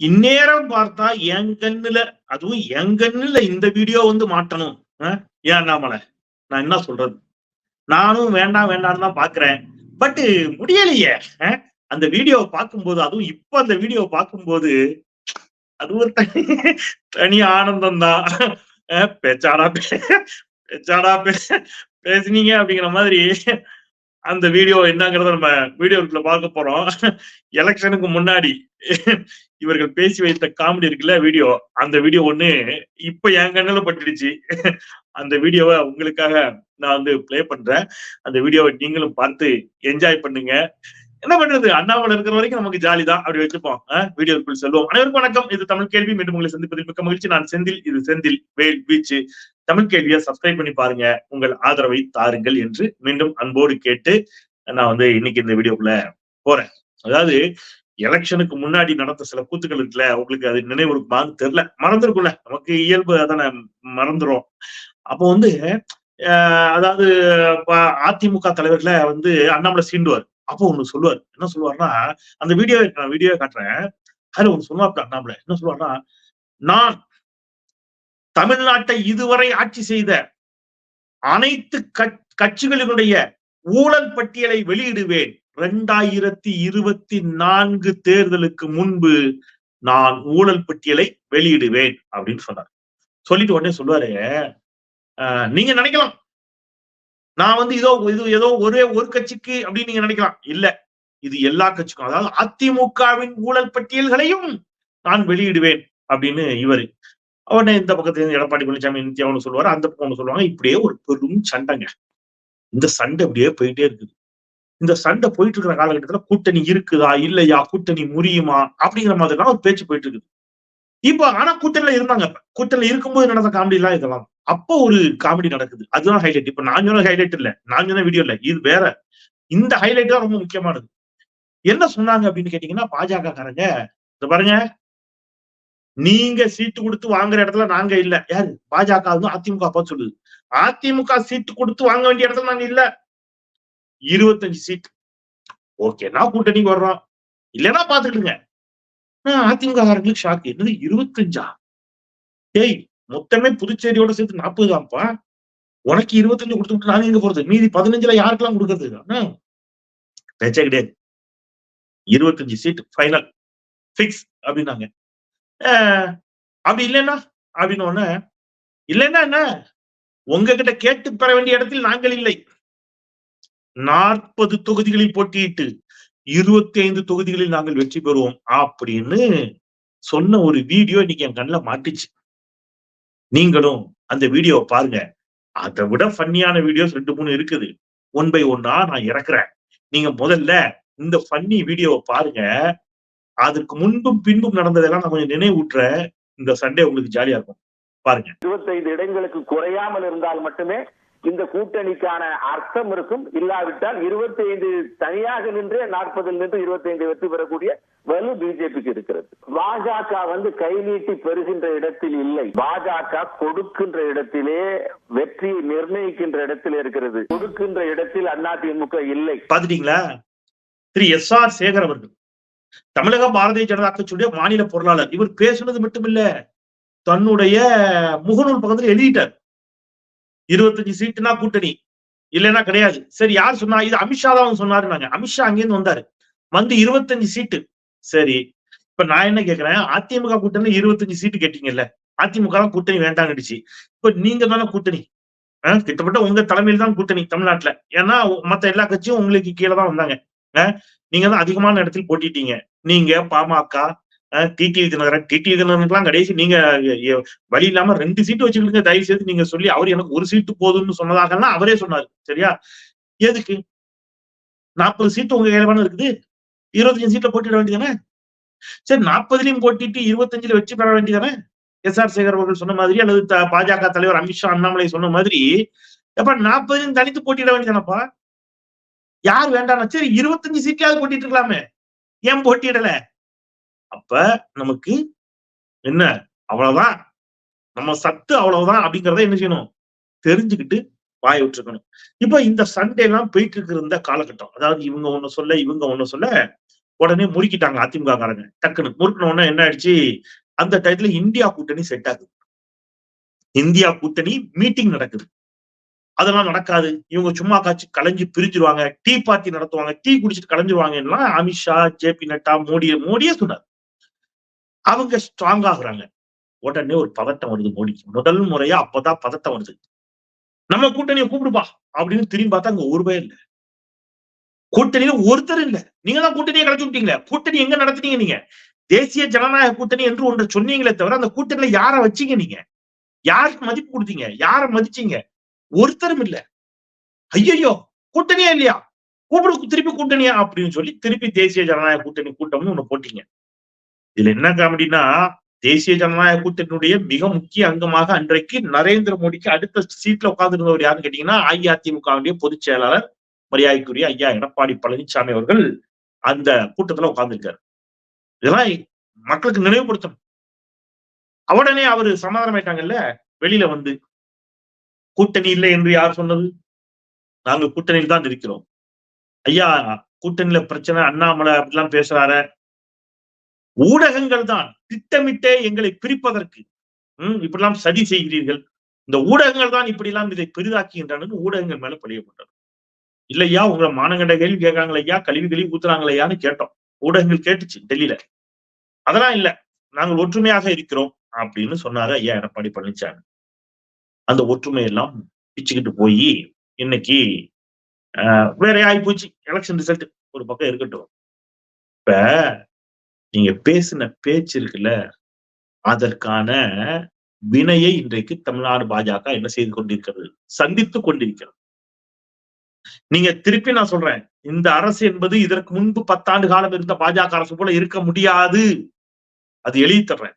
இந்நேரம் பார்த்தா என் கண்ணுல அதுவும் என் கண்ணுல இந்த வீடியோ வந்து மாட்டணும். அஹ், ஏன் அண்ணாமலை? நான் என்ன சொல்றது? நானும் வேண்டாம் வேண்டாம்னு தான் பாக்குறேன் பட் முடியலையே. அந்த வீடியோவை பார்க்கும்போது அதுவும் இப்ப அந்த வீடியோ பார்க்கும்போது அது ஒரு தனி தனி ஆனந்தம் தான். பேச்சாடா பேச்சாடா பேசினீங்க பேசுனீங்க அப்படிங்கிற மாதிரி. அந்த வீடியோ என்னங்கிறத நம்ம வீடியோக்குள்ள பார்க்க போறோம். எலெக்ஷனுக்கு முன்னாடி இவர்கள் பேசி வைத்த காமெடி இருக்குல்ல வீடியோ அந்த வீடியோ ஒண்ணு இப்ப என் கண்ணுல பட்டுடுச்சு. அந்த வீடியோவை உங்களுக்காக நான் வந்து ப்ளே பண்றேன். அந்த வீடியோவை நீங்களும் பார்த்து என்ஜாய் பண்ணுங்க. என்ன பண்றது? அண்ணாமலை இருக்கிற வரைக்கும் நமக்கு ஜாலி தான் அப்படி வச்சுப்போம் வீடியோக்குள் செல்வோம். அனைவருக்கும் வணக்கம். இது தமிழ் கேள்வி. மீண்டும் உங்களை சந்திப்பதில் மிக்க மகிழ்ச்சி. நான் செந்தில். இது செந்தில். வேல் பீச்சு தமிழ் கேள்வியை சப்ஸ்கிரைப் பண்ணி பாருங்க. உங்கள் ஆதரவை தாருங்கள் என்று மீண்டும் அன்போடு கேட்டு நான் வந்து இன்னைக்கு இந்த வீடியோக்குள்ள போறேன். அதாவது எலெக்ஷனுக்கு முன்னாடி நடந்த சில கூத்துக்கள் இருக்குல்ல உங்களுக்கு அது நினைவு இருக்குமான்னு தெரியல. மறந்துருக்கும்ல. நமக்கு இயல்பு அதான. மறந்துரும். அப்போ வந்து அதாவது அதிமுக தலைவர்களை வந்து அண்ணாமலை சீண்டுவார். அப்போ ஒண்ணு சொல்லுவார். என்ன சொல்லுவார்னா அந்த வீடியோ நான் வீடியோ காட்டுறேன். அதுல ஒண்ணு சொல்லுவாப்ல அண்ணாமலை என்ன சொல்லுவார்னா நான் தமிழ்நாட்டை இதுவரை ஆட்சி செய்த அனைத்து கட்சிகளினுடைய ஊழல் பட்டியலை வெளியிடுவேன். இரண்டாயிரத்தி இருபத்தி நான்கு தேர்தலுக்கு முன்பு நான் ஊழல் பட்டியலை வெளியிடுவேன் அப்படின்னு சொன்னார். சொல்லிட்டு உடனே சொல்லுவாரு நீங்க நினைக்கலாம். நான் வந்து இதோ இது ஏதோ ஒரே ஒரு கட்சிக்கு அப்படின்னு நீங்க நினைக்கலாம். இல்ல இது எல்லா கட்சிக்கும். அதாவது அதிமுகவின் ஊழல் பட்டியல்களையும் நான் வெளியிடுவேன் அப்படின்னு இவரு. உடனே இந்த பக்கத்துல இருந்து எடப்பாடி பழனிசாமி நித்யா ஒன்று சொல்லுவாரு அந்த பக்கம் ஒன்று சொல்லுவாங்க. இப்படியே ஒரு பெரும் சண்டைங்க. இந்த சண்டை அப்படியே போயிட்டே இருக்குது. இந்த சண்டை போயிட்டு இருக்கிற காலகட்டத்துல கூட்டணி இருக்குதா இல்லையா கூட்டணி முறியுமா அப்படிங்கிற மாதிரிலாம் ஒரு பேச்சு போயிட்டு இருக்குது. இப்போ ஆனா கூட்டணியில இருந்தாங்க. கூட்டணியில இருக்கும்போது நடந்த காமெடி எல்லாம் இதெல்லாம். அப்போ ஒரு காமெடி நடக்குது. அதுதான் ஹைலைட் இப்ப நான் சொன்ன ஹைலைட் இல்ல. நான் சொன்ன வீடியோ இல்ல. இது வேற. இந்த ஹைலைட் தான் ரொம்ப முக்கியமானது. என்ன சொன்னாங்க அப்படின்னு கேட்டீங்கன்னா பாஜக காரங்க இத பாருங்க. நீங்க சீட்டு கொடுத்து வாங்குற இடத்துல நாங்க இல்ல. யாரு? பாஜக அதிமுக அப்பா சொல்லுது. அதிமுக சீட்டு கொடுத்து வாங்க வேண்டிய இடத்துல நாங்க இல்ல. இருபத்தஞ்சு சீட் ஓகேனா கூட்டணிக்கு வர்றோம். இல்லைன்னா பாத்துக்கிடுங்க. ஆஹ் அதிமுக காரங்களுக்கு ஷாக்கு என்னது இருபத்தஞ்சா? ஏய் மொத்தமே புதுச்சேரியோட சேர்த்து நாற்பது தான்ப்பா உனக்கு இருபத்தஞ்சு கொடுத்துட்டு நாங்க எங்க போறது? மீதி பதினஞ்சுல யாருக்கெல்லாம் கொடுக்கறது? அண்ணா, பேச்சே கிடையாது. இருபத்தஞ்சு சீட் ஃபைனல் ஃபிக்ஸ் அப்படின்னாங்க. அப்படி இல்லைன்னா அப்படின்னு உடனே இல்லைன்னா என்ன? உங்ககிட்ட கேட்டு பெற வேண்டிய இடத்தில் நாங்கள் இல்லை. நாற்பது தொகுதிகளில் போட்டியிட்டு இருபத்தி ஐந்து தொகுதிகளில் நாங்கள் வெற்றி பெறுவோம் அப்படின்னு சொன்ன ஒரு வீடியோ இன்னைக்கு என் கண்ணில் மாட்டுச்சு. நீங்களும் அந்த வீடியோவை பாருங்க. அதை விட ஃபன்னியான வீடியோஸ் ரெண்டு மூணு இருக்குது. ஒன் பை ஒன்னா நான் இறக்குறேன். நீங்க முதல்ல இந்த ஃபன்னி வீடியோவை பாருங்க. அதற்கு முன்பும் பின்பும் நடந்ததெல்லாம் நான் கொஞ்சம் நினைவூட்டுறேன். இந்த சண்டே உங்களுக்கு ஜாலியா இருக்கும். பாருங்க. இருபத்தைந்து இடங்களுக்கு குறையாமல் இருந்தால் மட்டுமே இந்த கூட்டணிக்கான அர்த்தம் இருக்கும். இல்லாவிட்டால் இருபத்தி ஐந்து தனியாக நின்றே நாற்பதில் நின்று இருபத்தி ஐந்து வெற்றி பெறக்கூடிய வலு பிஜேபிக்கு இருக்கிறது. பாஜக வந்து கை நீட்டி பெறுகின்ற இடத்தில் இல்லை. பாஜக கொடுக்கின்ற இடத்திலே வெற்றியை நிர்ணயிக்கின்ற இடத்தில் இருக்கிறது. கொடுக்கின்ற இடத்தில் அதிமுக இல்லை. பாத்துட்டீங்களா திரு எஸ் ஆர் சேகர் அவர்கள். தமிழக பாரதிய ஜனதா கட்சியுடைய மாநில பொருளாளர். இவர் பேசுனது மட்டுமில்ல தன்னுடைய முகநூல் பக்கத்தில் எழுதிட்டார். இருபத்தஞ்சு சீட்டுனா கூட்டணி. இல்லைன்னா கிடையாது. சரி யார் சொன்னா? இது அமித்ஷா தான் சொன்னாருனாங்க அமித்ஷா அங்கேருந்து வந்தாரு. வந்து இருபத்தஞ்சு சீட்டு. சரி இப்ப நான் என்ன கேக்குறேன்? அதிமுக கூட்டணி இருபத்தஞ்சு சீட்டு கேட்டீங்கல்ல. அதிமுக தான் கூட்டணி வேண்டாங்கடிச்சு. இப்ப நீங்க தானே கூட்டணி. கிட்டத்தட்ட உங்க தலைமையில் தான் கூட்டணி தமிழ்நாட்டுல. ஏன்னா மத்த எல்லா கட்சியும் உங்களுக்கு கீழே தான் வந்தாங்க. நீங்க தான் அதிகமான இடத்தில் போட்டிட்டீங்க. நீங்க PMK T T Dhinakaran. T T தினகரனுக்குலாம் கடைசி நீங்க வழி இல்லாம ரெண்டு சீட்டு வச்சுக்கிட்டு தயவு செய்து நீங்க சொல்லி அவர் எனக்கு ஒரு சீட்டு போதும்னு சொன்னதாகலாம் அவரே சொன்னாரு. சரியா? எதுக்கு? நாற்பது சீட்டு உங்க கையில இருக்குது? இருபத்தஞ்சு சீட்ல போட்டிட வேண்டியதானே? சரி நாற்பதுலயும் போட்டிட்டு இருபத்தஞ்சுல வெற்றி பெற வேண்டியதானே? எஸ். ஆர். சேகர் அவர்கள் சொன்ன மாதிரி அல்லது த- பாஜக தலைவர் அமித்ஷா அண்ணாமலை சொன்ன மாதிரி எப்ப நாற்பதுலயும் தனித்து போட்டிட வேண்டியதானப்பா? யார் வேண்டாம் சரி இருபத்தஞ்சு சீட்லயாவது போட்டிட்டு இருக்கலாமே. ஏன் போட்டியிடல? அப்ப நமக்கு என்ன? அவ்வளவுதான். நம்ம சத்து அவ்வளவுதான் அப்படிங்கிறத என்ன செய்யணும்? தெரிஞ்சுக்கிட்டு வாய விட்டுருக்கணும். இப்ப இந்த சண்டே எல்லாம் போயிட்டு இருக்கிற காலகட்டம் அதாவது இவங்க ஒண்ணு சொல்ல இவங்க ஒண்ணு சொல்ல உடனே முறுக்கிட்டாங்க அதிமுக காரங்க டக்குன்னு முறுக்கின உடனே என்ன ஆயிடுச்சு? அந்த டயத்துல இந்தியா கூட்டணி செட் ஆகுது. இந்தியா கூட்டணி மீட்டிங் நடக்குது. அதெல்லாம் நடக்காது. இவங்க சும்மா காய்ச்சி கலைஞ்சு பிரிஞ்சிருவாங்க. டீ பார்ட்டி நடத்துவாங்க. டீ குடிச்சிட்டு கலைஞ்சிருவாங்க அமித்ஷா ஜே பி நட்டா மோடிய மோடியே சொன்னார். அவங்க ஸ்ட்ராங் ஆகுறாங்க. உடனே ஒரு பதட்டம் வருது மோடிக்கு. முதல் முறையா அப்பதான் பதட்டம் வருது. நம்ம கூட்டணியை கூப்பிடுப்பா. அப்படின்னு திரும்பி பார்த்தா அங்க ஒரு பேர் இல்ல. கூட்டணியில ஒருத்தர் இல்ல. நீங்க தான் கூட்டணியை கலைச்சு விட்டீங்களே. கூட்டணி எங்க நடத்துனீங்க நீங்க? தேசிய ஜனநாயக கூட்டணி என்று ஒன்று சொன்னீங்களே தவிர அந்த கூட்டணியில யார வச்சீங்க நீங்க? யாருக்கு மதிப்பு கொடுத்தீங்க? யார மதிச்சீங்க? ஒருத்தரும் இல்ல. ஐயோ கூட்டணியா இல்லையா? கூப்பிடு திருப்பி கூட்டணியா? அப்படின்னு சொல்லி திருப்பி தேசிய ஜனநாயக கூட்டணி கூட்டம்னு ஒண்ணு போட்டீங்க. இதுல என்ன காமெடினா தேசிய ஜனநாயக கூட்டணியுடைய மிக முக்கிய அங்கமாக அன்றைக்கு நரேந்திர மோடிக்கு அடுத்த சீட்ல உட்கார்ந்துருந்தவர் யாருன்னு கேட்டீங்கன்னா அஇஅதிமுகவுடைய பொதுச் செயலாளர் மரியாதைக்குரிய ஐயா எடப்பாடி பழனிசாமி அவர்கள் அந்த கூட்டத்துல உட்கார்ந்துருக்காரு. இதெல்லாம் மக்களுக்கு நினைவுபடுத்தணும். உடனே அவரு சமாதானமாயிட்டாங்கல்ல வெளியில வந்து கூட்டணி இல்லை என்று யார் சொன்னது? நாங்கள் கூட்டணியில் தான் இருக்கிறோம். ஐயா கூட்டணியில பிரச்சனை அண்ணாமலை அப்படிலாம் பேசுறாரு ஊடகங்கள் தான் திட்டமிட்டே எங்களை பிரிப்பதற்கு. உம் இப்படிலாம் சதி செய்கிறீர்கள். இந்த ஊடகங்கள் தான் இப்படி எல்லாம் இதை பெரிதாக்குகின்றன ஊடகங்கள் மேல பழியப்பட்டது இல்லையா? உங்களை மானகண்ட கேள்வி கேட்காங்களே ஐயா கழிவு கழிவு ஊத்துறாங்களையான்னு கேட்டோம். ஊடகங்கள் கேட்டுச்சு டெல்லியில. அதெல்லாம் இல்ல. நாங்கள் ஒற்றுமையாக இருக்கிறோம் அப்படின்னு சொன்னாரு ஐயா எடப்பாடி பழனிசாமி அந்த ஒற்றுமையெல்லாம் பிச்சுக்கிட்டு போய் இன்னைக்கு வேற ஆகி போச்சு. எலெக்ஷன் ரிசல்ட் ஒரு பக்கம் இருக்கட்டும். இப்ப நீங்க பேசின பேச்சு இருக்குல்ல அதற்கான வினையை இன்றைக்கு தமிழ்நாடு பாஜக என்ன செய்து கொண்டிருக்கிறது? சந்தித்து கொண்டிருக்கிறது. நீங்க திருப்பி நான் சொல்றேன் இந்த அரசு என்பது இதற்கு முன்பு பத்தாண்டு காலம் இருந்த பாஜக அரசு போல இருக்க முடியாது. அது எழுதி தர்றேன்.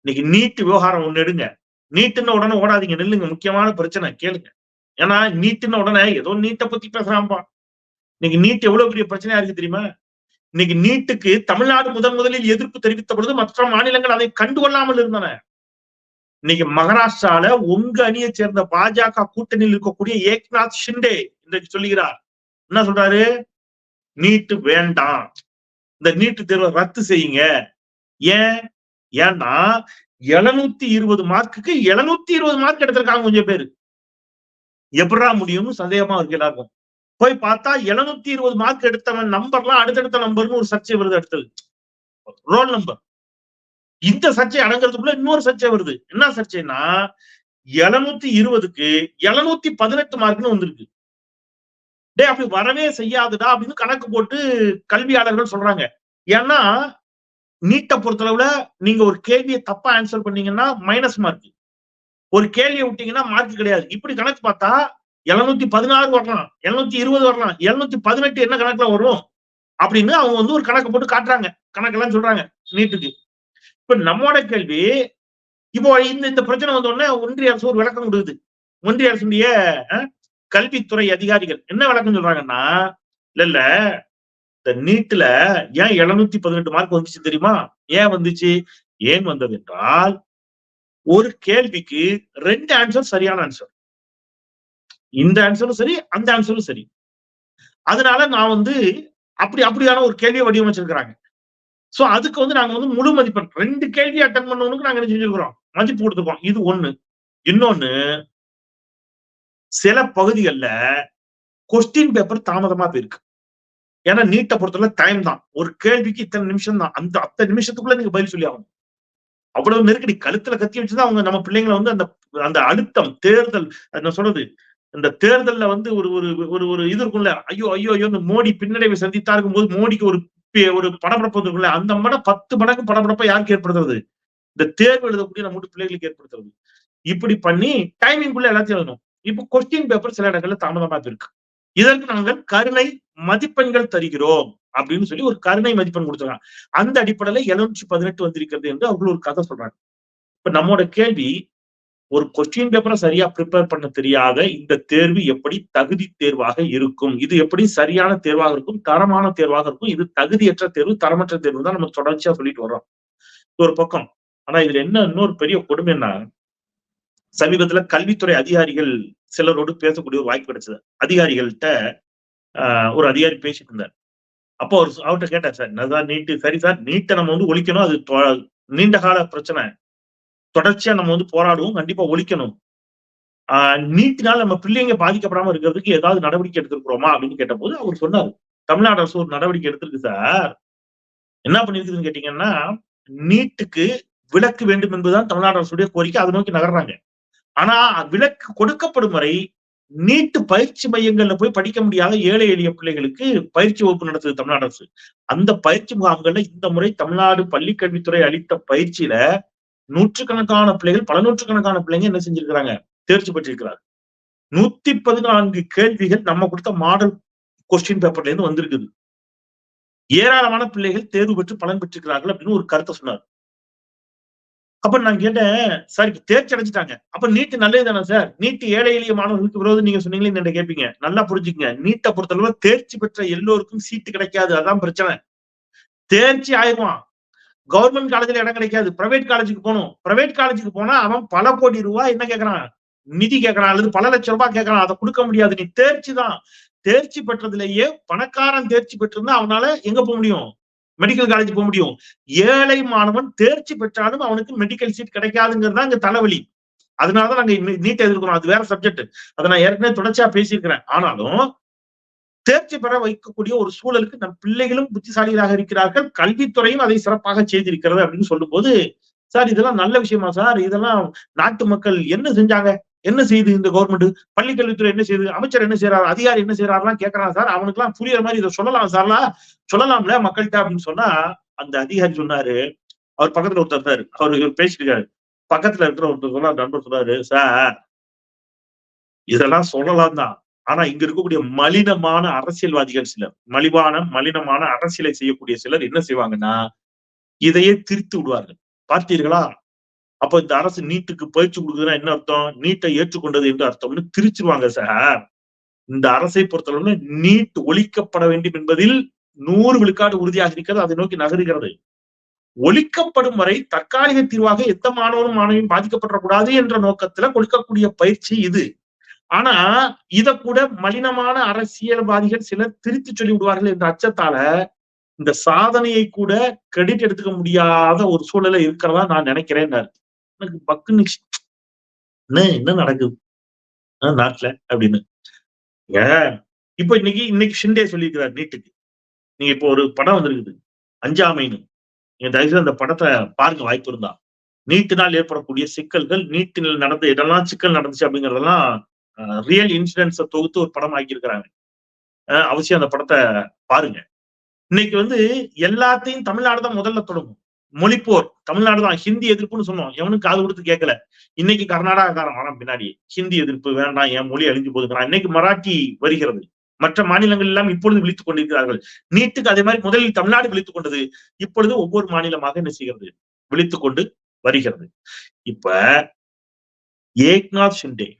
இன்னைக்கு நீட்டு விவகாரம் ஒண்ணு எடுங்க. நீட்டுன்னு உடனே ஓடாதீங்க நில்லுங்க. முக்கியமான பிரச்சனை கேளுங்க. ஏன்னா நீட்டுன்னு உடனே ஏதோ நீட்டை பத்தி பேசுறான்பா இன்னைக்கு நீட் எவ்வளவு பெரிய பிரச்சனையா இருக்கு தெரியுமா? இன்னைக்கு நீட்டுக்கு தமிழ்நாடு முதன் முதலில் எதிர்ப்பு தெரிவித்த பொழுது மற்ற மாநிலங்கள் அதை கண்டுகொள்ளாமல் இருந்தன. இன்னைக்கு மகாராஷ்டிரால உங்க அணியை சேர்ந்த பாஜக கூட்டணியில் இருக்கக்கூடிய ஏக்நாத் ஷிண்டே இன்றைக்கு சொல்லுகிறார். என்ன சொல்றாரு? நீட்டு வேண்டாம். இந்த நீட்டு தேர்வை ரத்து செய்யுங்க. ஏன்? ஏன்னா எழுநூத்தி இருபது மார்க்குக்கு எழுநூத்தி இருபது மார்க் எடுத்திருக்காங்க கொஞ்சம் பேரு. எப்படா முடியும்னு சந்தேகமா இருக்கு எல்லாருக்கும். போய் பார்த்தா எழுநூத்தி இருபது மார்க் எடுத்தவன் நம்பர்லாம் அடுத்தடுத்த நம்பர்னு ஒரு சர்ச்சை வருது அடுத்தது. ரோல் நம்பர் இந்த சர்ச்சை அடங்குறதுக்குள்ள இன்னொரு சர்ச்சை வருது. என்ன சர்ச்சைன்னா எழுநூத்தி இருபதுக்கு எழுநூத்தி பதினெட்டு மார்க்னு வந்திருக்கு. டே அப்படி வரவே செய்யாதுடா அப்படின்னு கணக்கு போட்டு கல்வியாளர்கள் சொல்றாங்க. ஏன்னா நீட்டை பொறுத்தளவுல நீங்க ஒரு கேள்வியை தப்பா ஆன்சர் பண்ணீங்கன்னா மைனஸ் மார்க் ஒரு கேள்வியை விட்டீங்கன்னா மார்க் கிடையாது. இப்படி கணக்கு பார்த்தா எழுநூத்தி பதினாறு வரலாம். எழுநூத்தி இருபது வரலாம். எழுநூத்தி பதினெட்டு என்ன கணக்குல வரும்? அப்படின்னு அவங்க வந்து ஒரு கணக்கு போட்டு காட்டுறாங்க. கணக்கெல்லாம் சொல்றாங்க நீட்டுக்கு. இப்ப நம்மோட கேள்வி இப்போ இந்த இந்த பிரச்சனை வந்த உடனே ஒன்றிய அரசு ஒரு விளக்கம் கொடுக்குது. ஒன்றிய அரசுடைய கல்வித்துறை அதிகாரிகள் என்ன விளக்கம் சொல்றாங்கன்னா இல்ல இல்ல இந்த நீட்டுல ஏன் எழுநூத்தி பதினெட்டு மார்க் வந்துச்சு தெரியுமா? ஏன் வந்துச்சு? ஏன் வந்தது என்றால் ஒரு கேள்விக்கு ரெண்டு ஆன்சர் சரியான ஆன்சர் இந்த ஆன்சரும் சரி அந்த ஆன்சரும் சரி. அதனால நான் வந்து அப்படி அப்படியான ஒரு கேள்வியை வடிவமைச்சிருக்கிறாங்க. சோ அதுக்கு வந்து நாங்க வந்து முழு மதிப்பெண் ரெண்டு கேள்வி அட்டன் பண்ணவனுக்கு நாங்க என்ன செஞ்சிருக்கிறோம்? மதிப்பு கொடுத்துருக்கோம். இது ஒண்ணு. இன்னொன்னு சில பகுதிகளில் கொஸ்டின் பேப்பர் தாமதமா போயிருக்கு. ஏன்னா நீட்டை பொறுத்தவரை டைம் தான். ஒரு கேள்விக்கு இத்தனை நிமிஷம் தான். அந்த அத்தனை நிமிஷத்துக்குள்ள நீங்க பதில் சொல்லி ஆகணும். அவ்வளவு நெருக்கடி கழுத்துல கத்தி வச்சுதான் அவங்க நம்ம பிள்ளைங்களை வந்து அந்த அந்த அழுத்தம் தேர்தல் என்ன சொல்றது இந்த தேர்தல்ல வந்து ஒரு ஒரு ஒரு ஒரு இது இருக்கும்ல ஐயோ ஐயோ ஐயோ இந்த மோடி பின்னடைவை சந்தித்தா இருக்கும் போது மோடிக்கு ஒரு ஒரு படப்படப்பு இருக்கும்ல அந்த மடம் பத்து மடங்கு படபடப்பை யாருக்கு ஏற்படுத்துறது? இந்த தேர்வு எழுதக்கூடிய நம்ம பிள்ளைகளுக்கு ஏற்படுத்துறது. இப்படி பண்ணி டைமிங்குள்ள எல்லாத்தையும் எழுதணும். இப்போ கொஸ்டின் பேப்பர் சில இடங்கள்ல தாமதமா இருக்கு இதற்கு நாங்கள் கருணை மதிப்பெண்கள் தருகிறோம் அப்படின்னு சொல்லி ஒரு கருணை மதிப்பெண் கொடுத்துருக்காங்க. அந்த அடிப்படையில எழுநூற்றி பதினெட்டு வந்திருக்கிறது என்று அவர்கள் ஒரு கதை சொல்றாங்க. இப்ப நம்மோட கேள்வி ஒரு கொஸ்டின் பேப்பரை சரியா ப்ரிப்பேர் பண்ண தெரியாத இந்த தேர்வு எப்படி தகுதி தேர்வாக இருக்கும்? இது எப்படி சரியான தேர்வாக இருக்கும்? தரமான தேர்வாக இருக்கும்? இது தகுதியற்ற தேர்வு தரமற்ற தேர்வு தான் நம்ம தொடர்ச்சியா சொல்லிட்டு வர்றோம். ஒரு பக்கம். ஆனா இதுல என்ன இன்னொரு பெரிய கொடுமைன்னா சமீபத்துல கல்வித்துறை அதிகாரிகள் சிலரோடு பேசக்கூடிய ஒரு வாய்ப்பு கிடைச்சது. அதிகாரிகள்கிட்ட ஒரு அதிகாரி பேசிட்டு இருந்தார். அப்போ ஒரு அவர்கிட்ட கேட்டார் சார் என்னதான் நீட்டு சரி சார் நீட்டை நம்ம வந்து ஒழிக்கணும். அது நீண்ட கால பிரச்சனை. தொடர்ச்சியா நம்ம வந்து போராடுவோம் கண்டிப்பா ஒழிக்கணும். ஆஹ் நீட்டினால் நம்ம பிள்ளைங்க பாதிக்கப்படாம இருக்கிறதுக்கு ஏதாவது நடவடிக்கை எடுத்திருக்கிறோமா அப்படின்னு கேட்டபோது அவர் சொன்னார். தமிழ்நாடு அரசு ஒரு நடவடிக்கை எடுத்திருக்கு சார். என்ன பண்ணிருக்குதுன்னு கேட்டீங்கன்னா நீட்டுக்கு விலக்கு வேண்டும் என்பதுதான் தமிழ்நாடு அரசுடைய கோரிக்கை அதை நோக்கி நகர்றாங்க. ஆனா விலக்கு கொடுக்கப்படும் வரை நீட்டு பயிற்சி மையங்கள்ல போய் படிக்க முடியாத ஏழை எளிய பிள்ளைகளுக்கு பயிற்சி வகுப்பு நடத்துது தமிழ்நாடு அரசு. அந்த பயிற்சி முகாம்கள்ல இந்த முறை தமிழ்நாடு பள்ளி கல்வித்துறை அளித்த பயிற்சியில நூற்றுக்கணக்கான பிள்ளைகள் பல நூற்றுக்கணக்கான பிள்ளைங்க என்ன செஞ்சிருக்கிறாங்க? தேர்ச்சி பெற்றிருக்கிறார். நூத்தி பதினான்கு கேள்விகள் நம்ம கொடுத்த மாடல் கொஸ்டின் பேப்பர்ல இருந்து வந்திருக்குது. ஏராளமான பிள்ளைகள் தேர்வு பெற்று பலன் பெற்றிருக்கிறார்கள் அப்படின்னு ஒரு கருத்தை சொன்னார். அப்ப நான் கேட்டேன் சார் தேர்ச்சி அடைஞ்சிட்டாங்க. அப்ப நீட்டு நல்லது தானே சார்? நீட்டு ஏழை எளிய மாணவர்களுக்கு விரோதம் நீங்க சொன்னீங்களே கேட்பீங்க நல்லா புரிஞ்சுக்கங்க. நீட்டை பொறுத்தளவு தேர்ச்சி பெற்ற எல்லோருக்கும் சீட்டு கிடைக்காது. அதான் பிரச்சனை. தேர்ச்சி ஆயிடுவான். கவர்மெண்ட் காலேஜ்ல இடம் கிடைக்காது. பிரைவேட் காலேஜுக்கு போகணும். பிரைவேட் காலேஜுக்கு போனா அவன் பல கோடி ரூபாய் என்ன கேட்கறான் நிதி கேட்கறான் அல்லது பல லட்சம் ரூபாய் கேட்கறான் அதை கொடுக்க முடியாது. நீ தேர்ச்சி தான். தேர்ச்சி பெற்றதுலயே பணக்காரன் தேர்ச்சி பெற்றிருந்தா அவனால எங்க போக முடியும்? மெடிக்கல் காலேஜ் போக முடியும். ஏழை மாணவன் தேர்ச்சி பெற்றாலும் அவனுக்கு மெடிக்கல் சீட் கிடைக்காதுங்கிறது தான் இங்க தலைவலி. அதனாலதான் நாங்க நீட்டை எதிர்க்கிறோம் அது வேற சப்ஜெக்ட் அதை நான் ஏற்கனவே தொடர்ச்சியா பேசியிருக்கிறேன். ஆனாலும் தேர்ச்சி பெற வைக்கக்கூடிய ஒரு சூழலுக்கு நம் பிள்ளைகளும் புத்திசாலிகளாக இருக்கிறார்கள். கல்வித்துறையும் அதை சிறப்பாக செய்திருக்கிறது அப்படின்னு சொல்லும்போது சார் இதெல்லாம் நல்ல விஷயமா சார்? இதெல்லாம் நாட்டு மக்கள் என்ன செஞ்சாங்க? என்ன செய்யுது இந்த கவர்மெண்ட் பள்ளி கல்வித்துறை என்ன செய்யுது அமைச்சர் என்ன செய்யறாரு அதிகாரி என்ன செய்யறாருலாம் கேட்கறான் சார்? அவனுக்கு எல்லாம் புரியுற மாதிரி இதை சொல்லலாம் சார்லாம் சொல்லலாம்ல மக்கள்கிட்ட அப்படின்னு சொன்னா அந்த அதிகாரி சொன்னாரு. அவர் பக்கத்துல ஒருத்தர் சார் அவரு இவர் பேசிட்டு இருக்காரு பக்கத்துல இருக்கிற ஒருத்தர் சொன்னா நண்பர் சொன்னாரு சார் இதெல்லாம் சொல்லலாம் தான் ஆனா இங்க இருக்கக்கூடிய மலினமான அரசியல்வாதிகள் சிலர் மலிவான மலினமான அரசியலை செய்யக்கூடிய சிலர் என்ன செய்வாங்கன்னா இதையே திரித்து விடுவார்கள். பார்த்தீர்களா? அப்ப இந்த அரசு நீட்டுக்கு பயிற்சி கொடுக்குதுன்னா என்ன அர்த்தம்? நீட்டை ஏற்றுக்கொண்டது என்று அர்த்தம்னு திரிச்சிருவாங்க சார். இந்த அரசை பொறுத்தளவுல நீட் ஒழிக்கப்பட வேண்டும் என்பதில் நூறு விழுக்காடு உறுதியாக இருக்கிறது. அதை நோக்கி நகருகிறது. ஒழிக்கப்படும் வரை தற்காலிக தீர்வாக எந்த மாணவனும் மாணவியும் பாதிக்கப்படக்கூடாது என்ற நோக்கத்துல கொடுக்கக்கூடிய பயிற்சி இது. ஆனா இத கூட மலினமான அரசியல்வாதிகள் சிலர் திருத்தி சொல்லி விடுவார்கள் என்ற அச்சத்தால இந்த சாதனையை கூட கிரெடிட் எடுத்துக்க முடியாத ஒரு சூழல இருக்கிறதா நான் நினைக்கிறேன் எனக்கு பக்குன்னு என்ன என்ன நடக்குது? ஆஹ் நாட்டுல அப்படின்னு. ஏ இப்ப இன்னைக்கு இன்னைக்கு ஷிண்டே சொல்லியிருக்கிறார் நீட்டுக்கு. நீங்க இப்போ ஒரு படம் வந்திருக்குது. அஞ்சாமைன்னு. நீங்க தயவுசெய்து அந்த படத்தை பாருங்க வாய்ப்பு இருந்தா. நீட்டினால் ஏற்படக்கூடிய சிக்கல்கள் நீட்டில் நடந்த இதெல்லாம் சிக்கல் நடந்துச்சு அப்படிங்கறதெல்லாம் ரியல் இன்சிடென்ட்ஸை தொகுத்து ஒரு படம் ஆக்கியிருக்கிறாங்க. அஹ் அவசியம் அந்த படத்தை பாருங்க. இன்னைக்கு வந்து எல்லாத்தையும் தமிழ்நாடு தான் முதல்ல தொடங்கும். மொழிப்போர் தமிழ்நாடு தான் ஹிந்தி எதிர்ப்புன்னு சொன்னோம் எவனும் காது கொடுத்து கேட்கல. இன்னைக்கு கர்நாடகாக்காரன் வரான் பின்னாடி. ஹிந்தி எதிர்ப்பு வேண்டாம் என் மொழி அழிஞ்சு போதுங்கிறான் இன்னைக்கு மராட்டி வருகிறது. மற்ற மாநிலங்கள் எல்லாம் இப்பொழுது விழித்துக் கொண்டிருக்கிறார்கள். நீட்டுக்கு அதே மாதிரி முதலில் தமிழ்நாடு விழித்துக் கொண்டது. இப்பொழுது ஒவ்வொரு மாநிலமாக என்ன செய்கிறது? விழித்துக் கொண்டு வருகிறது. இப்ப ஏக்நாத் ஷிண்டே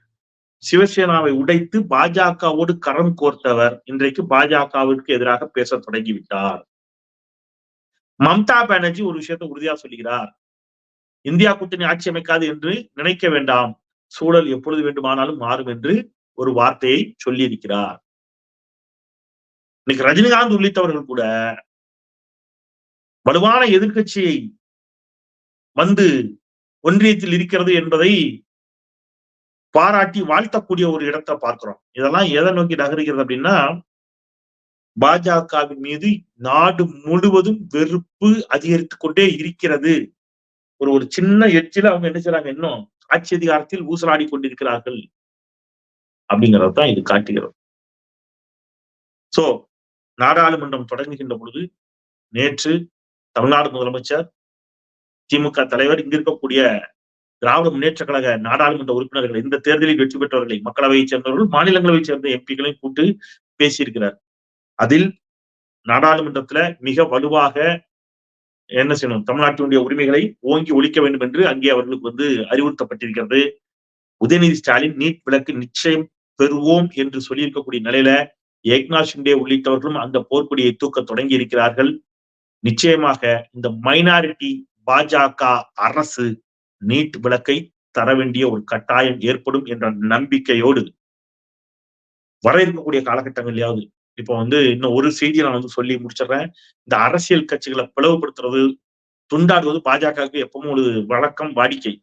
சிவசேனாவை உடைத்து பாஜகவோடு கரம் கோர்த்தவர் இன்றைக்கு பாஜகவிற்கு எதிராக பேச தொடங்கிவிட்டார். மம்தா பானர்ஜி ஒரு விஷயத்தை உறுதியா சொல்லுகிறார். இந்தியா கூட்டணி ஆட்சி அமைக்காது என்று நினைக்க வேண்டாம். சூழல் எப்பொழுது வேண்டுமானாலும் மாறும் என்று ஒரு வார்த்தையை சொல்லியிருக்கிறார். இன்னைக்கு ரஜினிகாந்த் உள்ளிட்டவர்கள் கூட வலுவான எதிர்கட்சியை வந்து ஒன்றியத்தில் இருக்கிறது என்பதை பாராட்டி வாழ்த்தக்கூடிய ஒரு இடத்தை பார்க்கிறோம். இதெல்லாம் எதை நோக்கி நகருகிறது அப்படின்னா பாஜகவின் மீது நாடு முழுவதும் வெறுப்பு அதிகரித்துக் கொண்டே இருக்கிறது. ஒரு ஒரு சின்ன எட்சில அவங்க என்ன செய்றாங்க? இன்னும் ஆட்சி அதிகாரத்தில் ஊசலாடி கொண்டிருக்கிறார்கள் அப்படிங்கறது தான் இது காட்டுகிறது. சோ நாடாளுமன்றம் தொடங்குகின்ற பொழுது நேற்று தமிழ்நாடு முதலமைச்சர் திமுக தலைவர் இங்க இருக்கக்கூடிய திராவிட முன்னேற்ற கழக நாடாளுமன்ற உறுப்பினர்கள் இந்த தேர்தலில் வெற்றி பெற்றவர்களை மக்களவையை சேர்ந்தவர்கள் மாநிலங்களவை சேர்ந்த எம்பிக்களையும் கூட்டு பேசியிருக்கிறார். அதில் நாடாளுமன்றத்துல மிக வலுவாக என்ன செய்யணும்? தமிழ்நாட்டினுடைய உரிமைகளை ஓங்கி ஒழிக்க வேண்டும் என்று அங்கே அவர்களுக்கு வந்து அறிவுறுத்தப்பட்டிருக்கிறது. உதயநிதி ஸ்டாலின் நீட் விளக்கு நிச்சயம் பெறுவோம் என்று சொல்லியிருக்கக்கூடிய நிலையில ஏக்நாத் ஷிண்டே உள்ளிட்டவர்களும் அந்த போர்க்கொடியை தூக்க தொடங்கி இருக்கிறார்கள் நிச்சயமாக இந்த மைனாரிட்டி பாஜக அரசு நீட் விளக்கை தர வேண்டிய ஒரு கட்டாயம் ஏற்படும் என்ற நம்பிக்கையோடு வர இருக்கக்கூடிய காலகட்டங்களையாவது இப்போ வந்து இன்னும் ஒரு செய்தியை நான் வந்து சொல்லி முடிச்சிடுறேன். இந்த அரசியல் கட்சிகளை பிளவுபடுத்துறது துண்டாடுவது பாஜகவுக்கு எப்பவும் ஒரு வழக்கம் வாடிக்கை.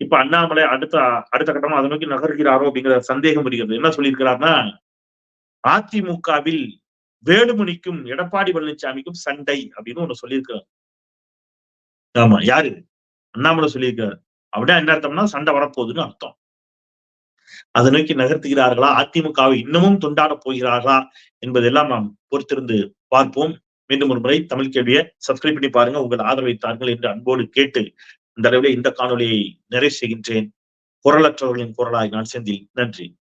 இப்ப அண்ணாமலை அடுத்த அடுத்த கட்டமா அதை நோக்கி நகர்கிறாரோ அப்படிங்கிற சந்தேகம் இருக்கிறது என்ன சொல்லியிருக்கிறார்னா அதிமுகவில் வேலுமணிக்கும் எடப்பாடி பழனிசாமிக்கும் சண்டை அப்படின்னு ஒண்ணு சொல்லியிருக்கிறார். ஆமா யாரு? அண்ணாமலை சொல்லியிருக்காரு. அப்படின்னா என்ன அர்த்தம்னா சண்டை வரப்போகுதுன்னு அர்த்தம். அதை நோக்கி நகர்த்துகிறார்களா? அதிமுகவை இன்னமும் துண்டாட போகிறார்களா? என்பதெல்லாம் நாம் பொறுத்திருந்து பார்ப்போம். மீண்டும் ஒரு முறை தமிழ் கேள்வியை சப்ஸ்கிரைப் பண்ணி பாருங்க. உங்கள் ஆதரவை தாருங்கள் என்று அன்போடு கேட்டு இந்த அளவில் இந்த காணொலியை நிறைவு செய்கின்றேன். குரலற்றவர்களின் குரலாய் நான் செந்தில். நன்றி.